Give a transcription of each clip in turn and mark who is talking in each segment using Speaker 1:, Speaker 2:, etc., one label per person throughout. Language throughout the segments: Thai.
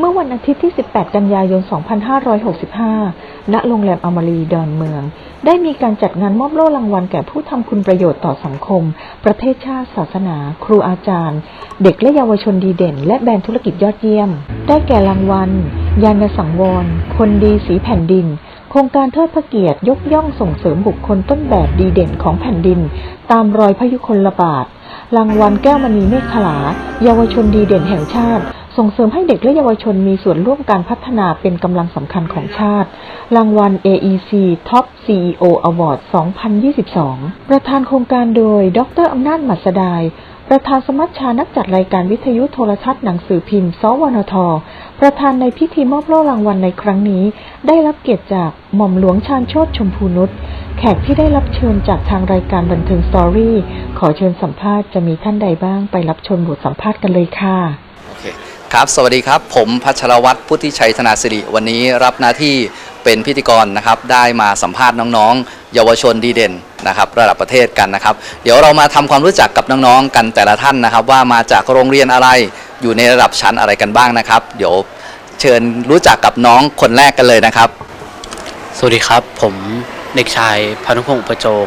Speaker 1: เมื่อวันอาทิตย์ที่ 18 กันยายน 2565 ณ โรงแรมอมรีดอนเมือง ได้มีการจัดงานมอบโล่รางวัลแก่ผู้ทำคุณประโยชน์ต่อสังคม ประเทศชาติ ศาสนา ครูอาจารย์ เด็กและเยาวชนดีเด่น และแบรนด์ธุรกิจยอดเยี่ยม ได้แก่รางวัล ยานสังวร คนดีสีแผ่นดิน โครงการเทิดพระเกียรติยกย่องส่งเสริมบุคคลต้นแบบดีเด่นของแผ่นดิน ตามรอยพยุคลบาท รางวัลแก้วมณีเมฆขลา เยาวชนดีเด่นแห่งชาติ ส่งเสริมให้เด็กและเยาวชนมีส่วนร่วมการพัฒนาเป็นกำลังสำคัญของชาติ รางวัล AEC Top CEO Award 2022 ประธานโครงการโดย ดรอำนาจมัสดายประธานสมัชชานักจัดรายการวิทยุโทรทัศน์หนังสือพิมพ์สวนท ประธานในพิธีมอบโล่รางวัลในครั้งนี้ ได้รับเกียรติจากหม่อมหลวงชาญโชตชมพูนุชแขกที่ได้รับเชิญจากทางรายการบันเทิงสตอรี่ ขอเชิญสัมภาษณ์จะมีท่านใดบ้างไปรับชมบทสัมภาษณ์กันเลยค่ะ
Speaker 2: โอเครับ สวัสดีครับ ผมพัชรวัตรพุทธิชัยธนาสิริ วันนี้รับหน้าที่เป็นพิธีกรนะครับ ได้มาสัมภาษณ์น้องๆ เยาวชนดีเด่นนะครับ ระดับประเทศกันนะครับ เดี๋ยวเรามาทำความรู้จักกับน้องๆ กันแต่ละท่านนะครับ ว่ามาจากโรงเรียนอะไร อยู่ในระดับชั้นอะไรกันบ้างนะครับ เดี๋ยวเชิญรู้จักกับน้องคนแรกกันเลยนะครับ
Speaker 3: สวัสดีครับ ผมเด็กชายพานุพงศ์ประโจง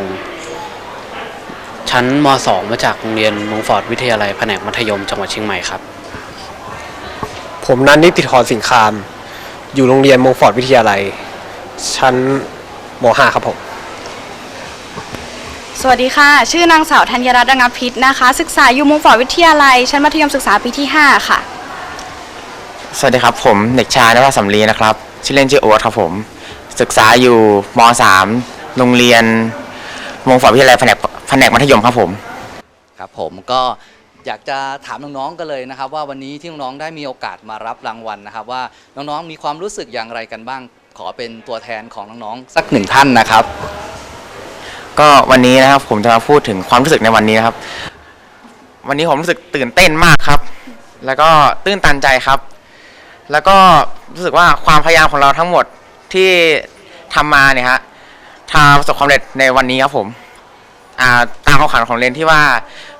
Speaker 3: ชั้นม .2 มาจากโรงเรียนมงฟอร์ดวิทยาลัยแผนกมัธยมจังหวัดเชียงใหม่ครับ
Speaker 4: ผมนันนิติธรสิงคาม อยู่โรงเรียนมงฟอร์ดวิทยาลัย ชั้นม .5 ครับผม
Speaker 5: สวัสดีค่ะ ชื่อนางสาวธัญรัตน์ระงับพิษนะคะ ศึกษาอยู่มงฟอร์ดวิทยาลัย ชั้นมัธยมศึกษาปีที่ 5 ค่ะ
Speaker 6: สวัสดีครับผมเด็กชายนวสำลีนะครับ ชื่อเล่นชื่อโอ๊ตครับผม ศึกษาอยู่ม .3 โรงเรียนมงฝอวิทยาลัยแผนกแผนกมัธยมครับผม
Speaker 2: ครับผมก็ อยากจะถามน้องๆกันเลยนะครับ ว่าวันนี้ที่น้องๆได้มีโอกาสมารับรางวัลนะครับ ว่าน้องๆมีความรู้สึกอย่างไรกันบ้าง ขอเป็นตัวแทนของน้องๆสักหนึ่งท่านนะครับ
Speaker 6: ก็วันนี้นะครับผมจะมาพูดถึงความรู้สึกในวันนี้นะครับ วันนี้ผมรู้สึกตื่นเต้นมากครับ แล้วก็ตื้นตันใจครับ แล้วก็รู้สึกว่าความพยายามของเราทั้งหมดที่ทำมาเนี่ยฮะทำประสบความสำเร็จในวันนี้ครับผมตามคำขวัญของเรนที่ว่า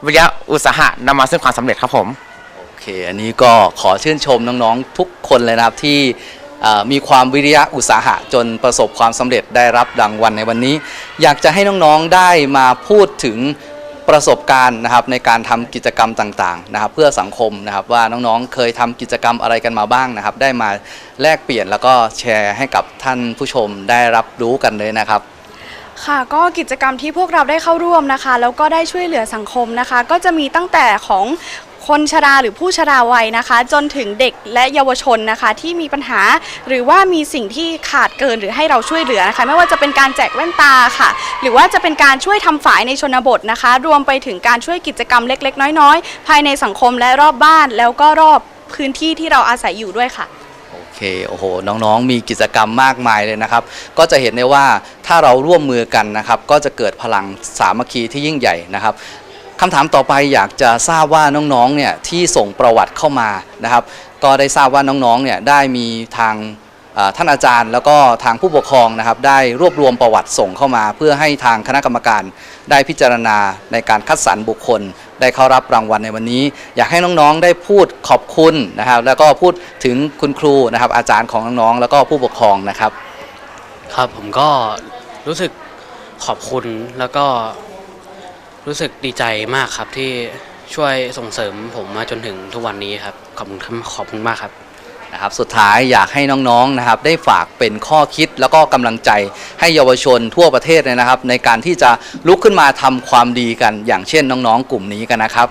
Speaker 6: วิทยาอุตสาหะนำมาซึ่งความสำเร็จครับผม
Speaker 2: โอเค อันนี้ก็ขอชื่นชมน้องๆทุกคนเลยนะครับที่เอ่อมีความวิริยะอุตสาหะจนประสบความสำเร็จได้รับรางวัลในวันนี้ อยากจะให้น้องๆได้มาพูดถึงประสบการณ์นะครับในการทำกิจกรรมต่างๆนะครับเพื่อสังคมนะครับว่าน้องๆเคยทำกิจกรรมอะไรกันมาบ้างนะครับ ได้มาแลกเปลี่ยนแล้วก็แชร์ให้กับท่านผู้ชมได้รับรู้กันเลยนะครับ
Speaker 5: ค่ะก็กิจกรรมที่พวกเราได้เข้าร่วมนะคะ แล้วก็ได้ช่วยเหลือสังคมนะคะ ก็จะมีตั้งแต่ของคนชราหรือผู้ชราวัยนะคะ จนถึงเด็กและเยาวชนนะคะ ที่มีปัญหาหรือว่ามีสิ่งที่ขาดเกินหรือให้เราช่วยเหลือนะคะ ไม่ว่าจะเป็นการแจกแว่นตาค่ะ หรือว่าจะเป็นการช่วยทำฝายในชนบทนะคะ รวมไปถึงการช่วยกิจกรรมเล็ก ๆ น้อย ๆ ภายในสังคมและรอบบ้านแล้วก็รอบพื้นที่ที่เราอาศัยอยู่ด้วยค่ะ
Speaker 2: เคโอ้โหน้องๆ มีกิจกรรมมากมายเลยนะครับ ก็จะเห็นได้ว่าถ้าเราร่วมมือกันนะครับ ก็จะเกิดพลังสามัคคีที่ยิ่งใหญ่นะครับคำถามต่อไปอยากจะทราบว่าน้องๆเนี่ยที่ส่งประวัติเข้ามานะครับ ก็ได้ทราบว่าน้องๆเนี่ยได้มีทาง ท่านอาจารย์ แล้วก็ทางผู้ปกครองนะครับได้รวบรวมประวัติส่งเข้ามา เพื่อให้ทางคณะกรรมการได้พิจารณาในการคัดสรรบุคคล ได้เข้ารับรางวัลในวันนี้ อยากให้น้องๆได้พูดขอบคุณนะครับ แล้วก็พูดถึงคุณครูนะครับ อาจารย์ของน้องๆแล้วก็ผู้ปกครองนะครับ
Speaker 3: ครับผมก็รู้สึกขอบคุณแล้วก็รู้สึกดีใจมากครับที่ช่วยส่งเสริมผมมาจนถึงทุกวันนี้ครับขอบคุณครับขอบคุณมากครับ
Speaker 2: นะครับสุดท้ายอยากให้น้องๆนะครับได้ฝากเป็นข้อคิดแล้วก็กำลังใจให้เยาวชนทั่วประเทศเลยนะครับ ในการที่จะลุกขึ้นมาทำความดีกัน อย่างเช่นน้องๆ กลุ่มนี้กันนะครับ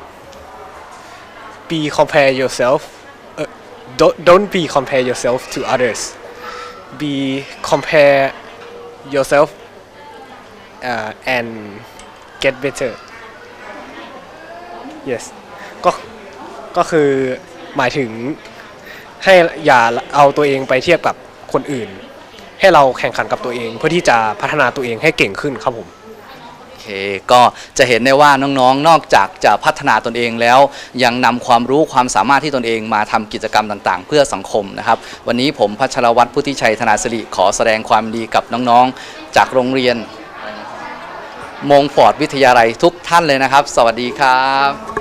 Speaker 4: be compare yourself uh, don't don't be compare yourself to others be compare yourself uh, and get better yes ก็ก็คือหมายถึง ให้อย่าเอาตัวเองไปเทียบกับคนอื่น ให้เราแข่งขันกับตัวเอง เพื่อที่จะพัฒนาตัวเองให้เก่งขึ้นครับผม
Speaker 2: โอเคก็จะเห็นได้ว่าน้องๆ นอกจากจะพัฒนาตนเองแล้ว ยังนำความรู้ความสามารถที่ตนเองมาทำกิจกรรมต่างๆ เพื่อสังคมนะครับ วันนี้ผมพัชรวัตรพุทธิชัยธนาสิริขอแสดงความดีกับน้องๆ จากโรงเรียนมงฟอร์ดวิทยาลัยทุกท่านเลยนะครับ สวัสดีครับ